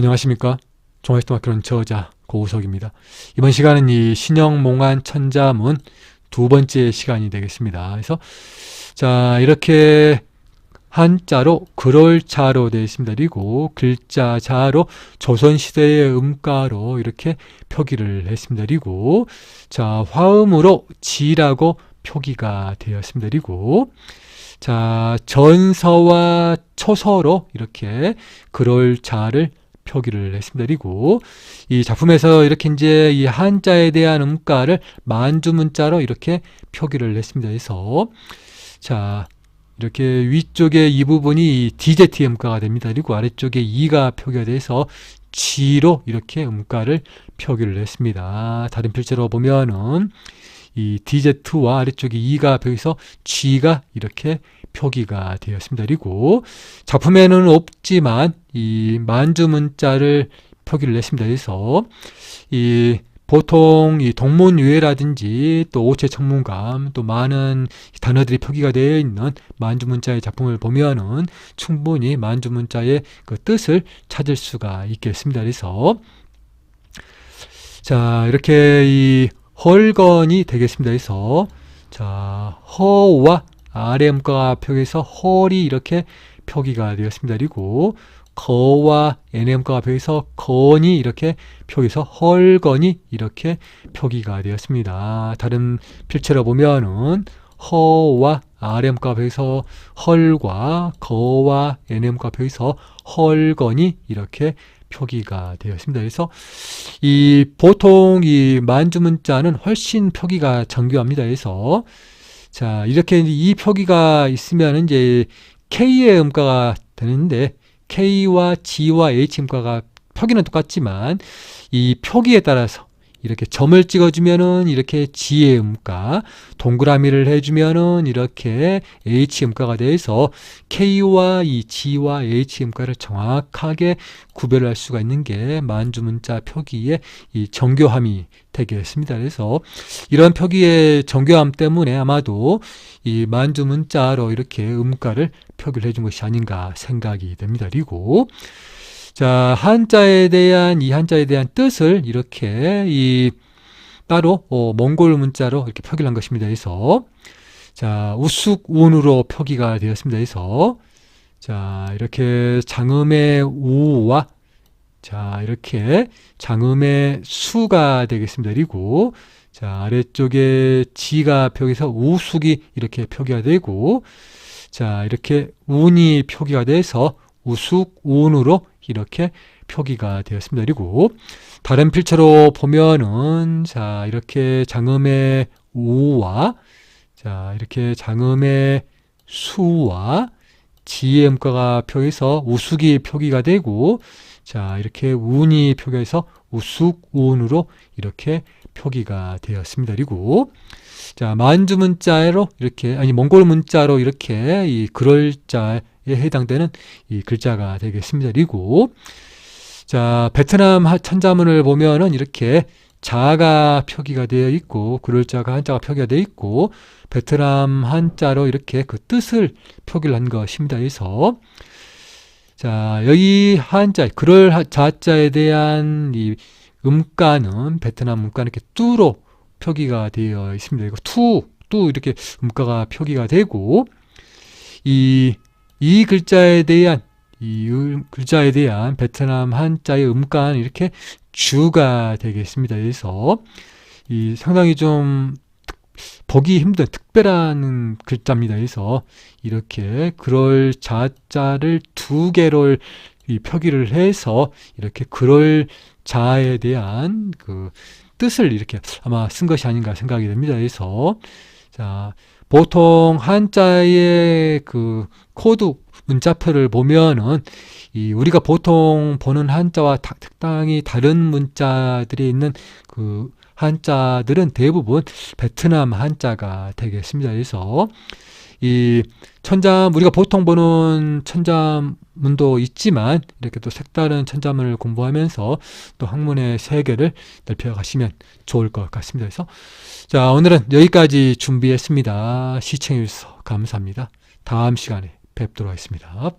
안녕하십니까. 종합시도학교는 저자 고우석입니다. 이번 시간은 이 신영몽한 천자문 두 번째 시간이 되겠습니다. 그래서 자 이렇게 한자로 그럴자로 되어 있습니다. 그리고 글자자로 조선시대의 음가로 이렇게 표기를 했습니다. 그리고 자 화음으로 지라고 표기가 되었습니다. 그리고 자 전서와 초서로 이렇게 그럴자를 표기를 했습니다. 그리고 이 작품에서 이렇게 이제 이 한자에 대한 음가를 만주 문자로 이렇게 표기를 했습니다. 그래서 자 이렇게 위쪽에 이 부분이 DZ 음가가 됩니다. 그리고 아래쪽에 이가 표기가 돼서 G로 이렇게 음가를 표기를 했습니다. 다른 필체로 보면은 이 DZ와 아래쪽에 이가 표기해서 G가 이렇게 표기가 되었습니다. 그리고 작품에는 없지만 이 만주 문자를 표기를 했습니다. 그래서 이 보통 이 동문 유해라든지 또 오체 청문감 또 많은 단어들이 표기가 되어 있는 만주 문자의 작품을 보면은 충분히 만주 문자의 그 뜻을 찾을 수가 있겠습니다. 그래서 자 이렇게 이 헐건이 되겠습니다. 그래서 자 허와 RM과 표기해서 헐이 이렇게 표기가 되었습니다. 그리고 거와 NM과 표기해서 건이 이렇게 표기해서 헐건이 이렇게 표기가 되었습니다. 다른 필체로 보면은 허와 RM과 표기해서 헐과 거와 NM과 표기해서 헐건이 이렇게 표기가 되었습니다. 그래서 이 보통 이 만주 문자는 훨씬 표기가 정교합니다. 그래서 자, 이렇게 이 표기가 있으면 이제 K의 음가가 되는데 K와 G와 H 음가가 표기는 똑같지만 이 표기에 따라서 이렇게 점을 찍어주면은 이렇게 G의 음가, 동그라미를 해주면은 이렇게 H 음가가 돼서 K와 이 G와 H 음가를 정확하게 구별할 수가 있는 게 만주 문자 표기의 이 정교함이 되겠습니다. 그래서 이런 표기의 정교함 때문에 아마도 이 만주 문자로 이렇게 음가를 표기를 해준 것이 아닌가 생각이 됩니다. 그리고 자, 한자에 대한 이 한자에 대한 뜻을 이렇게 이 따로 어, 몽골 문자로 이렇게 표기를 한 것입니다. 그래서 자, 우숙운으로 표기가 되었습니다. 그래서 자, 이렇게 장음의 우와 자, 이렇게 장음의 수가 되겠습니다. 그리고 자, 아래쪽에 지가 표기해서 우숙이 이렇게 표기가 되고 자, 이렇게 운이 표기가 돼서 우숙운으로 이렇게 표기가 되었습니다. 그리고 다른 필체로 보면은 자 이렇게 장음의 우와 자 이렇게 장음의 수와 지의 음가가 표해서 우숙이 표기가 되고 자 이렇게 운이 표기해서 우숙 운으로 이렇게 표기가 되었습니다. 그리고 자 만주 문자로 이렇게 아니 몽골 문자로 이렇게 이 그럴 자 해당되는 이 글자가 되겠습니다. 그리고 자 베트남 천자문을 보면은 이렇게 자가 표기가 되어 있고 그럴자가 한자가 표기가 되어 있고 베트남 한자로 이렇게 그 뜻을 표기를 한 것입니다. 그래서 자 여기 한자 그럴 자자에 대한 이 음가는 베트남 음가는 이렇게 뚜로 표기가 되어 있습니다. 이거 투, 뚜 이렇게 음가가 표기가 되고 이 이 글자에 대한 이 글자에 대한 베트남 한자의 음가는 이렇게 주가 되겠습니다. 그래서 이 상당히 좀 보기 힘든 특별한 글자입니다. 그래서 이렇게 그럴 자자를 두 개를 이 표기를 해서 이렇게 그럴 자에 대한 그 뜻을 이렇게 아마 쓴 것이 아닌가 생각이 됩니다. 그래서 자 보통 한자의 그 코드 문자표를 보면은 이 우리가 보통 보는 한자와 다, 특당히 다른 문자들이 있는 그 한자들은 대부분 베트남 한자가 되겠습니다. 그래서 이 천자 우리가 보통 보는 천자문도 있지만 이렇게 또 색다른 천자문을 공부하면서 또 학문의 세계를 넓혀 가시면 좋을 것 같습니다. 그래서 자 오늘은 여기까지 준비했습니다. 시청해 주셔서 감사합니다. 다음 시간에 뵙도록 하겠습니다.